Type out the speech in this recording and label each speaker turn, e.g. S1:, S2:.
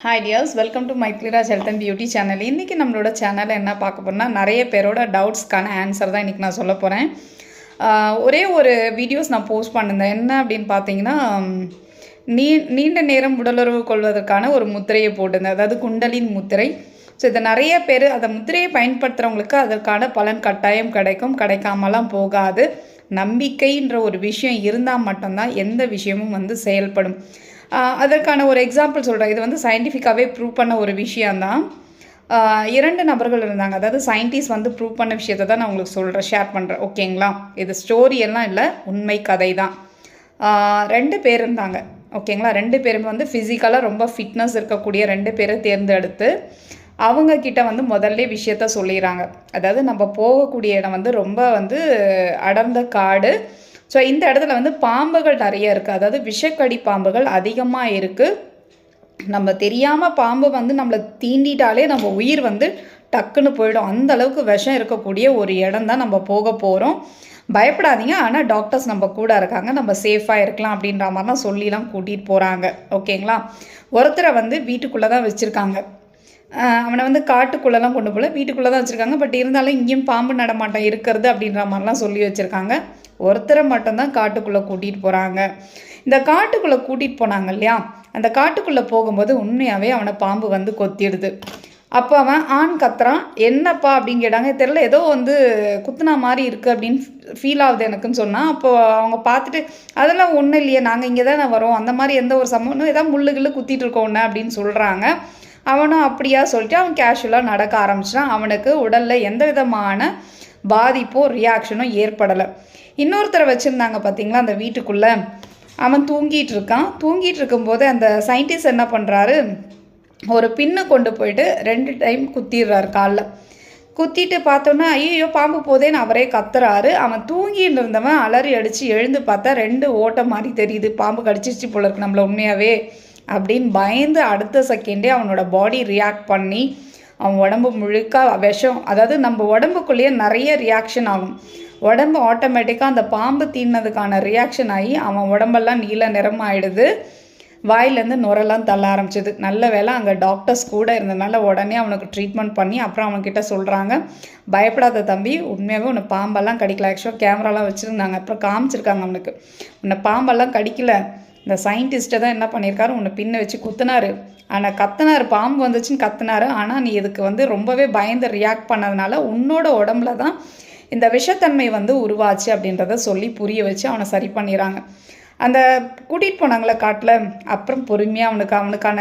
S1: Hi dears welcome to மைக்லிராஜ் health and beauty channel இன்றைக்கி நம்மளோட சேனலில் என்ன பார்க்க போறோம்னா நிறைய பேரோட டவுட்ஸ்க்கான ஆன்சர் தான் இன்றைக்கி நான் சொல்ல போகிறேன் ஒரே ஒரு வீடியோஸ் நான் போஸ்ட் பண்ணியிருந்தேன் என்ன அப்படின்னு பார்த்தீங்கன்னா நீ நீண்ட நேரம் உடலுறவு கொள்வதற்கான ஒரு முத்திரையை போட்டிருந்தேன். அதாவது குண்டலின் முத்திரை. ஸோ இதை நிறைய பேர் அந்த முத்திரையை பயன்படுத்துகிறவங்களுக்கு அதற்கான பலன் கட்டாயம் கிடைக்கும். கிடைக்காமலாம் போகாது. நம்பிக்கைன்ற ஒரு விஷயம் இருந்தால் மட்டும்தான் எந்த விஷயமும் வந்து செயல்படும். அதற்கான ஒரு எக்ஸாம்பிள் சொல்கிறேன் இது வந்து சயின்டிஃபிக்காகவே ப்ரூவ் பண்ண ஒரு விஷயந்தான் இரண்டு நபர்கள் இருந்தாங்க. அதாவது சயின்டிஸ்ட் வந்து ப்ரூவ் பண்ண விஷயத்தை தான் நான் உங்களுக்கு சொல்கிறேன் ஷேர் பண்ணுறேன் ஓகேங்களா இது ஸ்டோரி எல்லாம் இல்லை உண்மை கதை தான் ரெண்டு பேர் இருந்தாங்க. ஓகேங்களா ரெண்டு பேரும் வந்து ஃபிசிக்கலாக ரொம்ப ஃபிட்னஸ் இருக்கக்கூடிய ரெண்டு பேரை தேர்ந்தெடுத்து அவங்க கிட்ட வந்து முதல்ல விஷயத்த சொல்லிடுறாங்க. அதாவது நம்ம போகக்கூடிய இடம் வந்து ரொம்ப வந்து அடர்ந்த காடு. ஸோ இந்த இடத்துல வந்து பாம்புகள் நிறைய இருக்குது அதாவது விஷக்கடி பாம்புகள் அதிகமாக இருக்குது நம்ம தெரியாமல் பாம்பு வந்து நம்மளை தீண்டிட்டாலே நம்ம உயிர் வந்து டக்குன்னு போயிடும். அந்த அளவுக்கு விஷம் இருக்கக்கூடிய ஒரு இடம் தான் நம்ம போக போகிறோம் பயப்படாதீங்க. ஆனால் டாக்டர்ஸ் நம்ம கூட இருக்காங்க. நம்ம சேஃபாக இருக்கலாம் அப்படின்ற மாதிரிலாம் சொல்லிலாம் கூட்டிகிட்டு போகிறாங்க ஓகேங்களா? ஒருத்தரை வந்து வீட்டுக்குள்ளே தான் வச்சுருக்காங்க. அவனை வந்து காட்டுக்குள்ளெல்லாம் கொண்டு போகல. வீட்டுக்குள்ளே தான் வச்சுருக்காங்க. பட் இருந்தாலும் இங்கேயும் பாம்பு நடமாட்டம் இருக்கிறது அப்படின்ற மாதிரிலாம் சொல்லி வச்சுருக்காங்க. ஒருத்தரை மட்டும்தான் காட்டுக்குள்ளே கூட்டிகிட்டு போகிறாங்க இந்த காட்டுக்குள்ளே கூட்டிகிட்டு போனாங்க இல்லையா? அந்த காட்டுக்குள்ளே போகும்போது உண்மையாகவே அவனை பாம்பு வந்து கொத்திடுது. அப்போ அவன் ஆண் கத்துறான். என்னப்பா அப்படின்னு கேட்டாங்க. தெரில ஏதோ வந்து குத்துனா மாதிரி இருக்குது அப்படின்னு ஃபீல் ஆகுது எனக்குன்னு சொன்னால் அப்போ அவங்க பார்த்துட்டு அதெல்லாம் ஒன்றும் இல்லையே. நாங்கள் இங்கே தானே வரோம். அந்த மாதிரி எந்த ஒரு சம்பவம் ஏதாவது முள்ளு கிள்ளு குத்திட்டு இருக்கோம் ஒன்று அப்படின்னு சொல்கிறாங்க அவனும் அப்படியா சொல்லிட்டு அவன் கேஷுவலாக நடக்க ஆரம்பிச்சிட்டான். அவனுக்கு உடலில் எந்த விதமான பாதிப்போ ரியாக்ஷனும் ஏற்படலை. இன்னொருத்தரை வச்சுருந்தாங்க பார்த்தீங்களா அந்த வீட்டுக்குள்ளே. அவன் தூங்கிட்டு இருக்கான் தூங்கிட்டு இருக்கும்போது அந்த சயின்டிஸ்ட் என்ன பண்ணுறாரு ஒரு பின்னு கொண்டு போயிட்டு ரெண்டு டைம் குத்திடுறாரு காலில். குத்திட்டு பார்த்தோன்னா ஐயோ பாம்பு போதேன்னு அவரே கத்துறாரு. அவன் தூங்கிட்டு இருந்தவன் அலறி அடித்து எழுந்து பார்த்தா ரெண்டு ஓட்டை மாதிரி தெரியுது. பாம்பு கடிச்சிருச்சு போல இருக்கு நம்மள உண்மையாகவே அப்படின்னு பயந்து அடுத்த செகண்டே அவனோட பாடி ரியாக்ட் பண்ணி அவன் உடம்பு முழுக்க விஷம் அதாவது நம்ம உடம்புக்குள்ளேயே நிறைய ரியாக்ஷன் ஆகும். உடம்பு ஆட்டோமேட்டிக்காக அந்த பாம்பு தீனதுக்கான ரியாக்ஷன் ஆகி அவன் உடம்பெல்லாம் நீல நிறமாயிடுது. வாயிலேருந்து நுரெல்லாம் தள்ள ஆரம்பிச்சது. நல்ல வேலை அங்கே டாக்டர்ஸ் கூட இருந்ததுனால உடனே அவனுக்கு ட்ரீட்மெண்ட் பண்ணி அப்புறம் அவன்கிட்ட சொல்கிறாங்க பயப்படாத தம்பி உண்மையாகவே உன்னை பாம்பெல்லாம் கடிக்கல. ஆக்சுவலாக கேமராலாம் வச்சுருந்தாங்க. அப்புறம் காமிச்சிருக்காங்க அவனுக்கு. உன்னை பாம்பெல்லாம் கடிக்கல. இந்த சயின்டிஸ்ட்டை தான் என்ன பண்ணியிருக்காரு உன்னை பின்ன வச்சு குத்துனாரு. ஆனால் கத்துனாரு பாம்பு வந்துச்சுன்னு கத்துனாரு. ஆனால் நீ இதுக்கு வந்து ரொம்பவே பயந்து ரியாக்ட் பண்ணதுனால உன்னோட உடம்புல தான் இந்த விஷத்தன்மை வந்து உருவாச்சு அப்படின்றத சொல்லி புரிய வச்சு அவனை சரி பண்ணிடுறாங்க. அந்த கூட்டிகிட்டு போனாங்களே காட்டில். அப்புறம் பொறுமையாக அவனுக்கு அவனுக்கான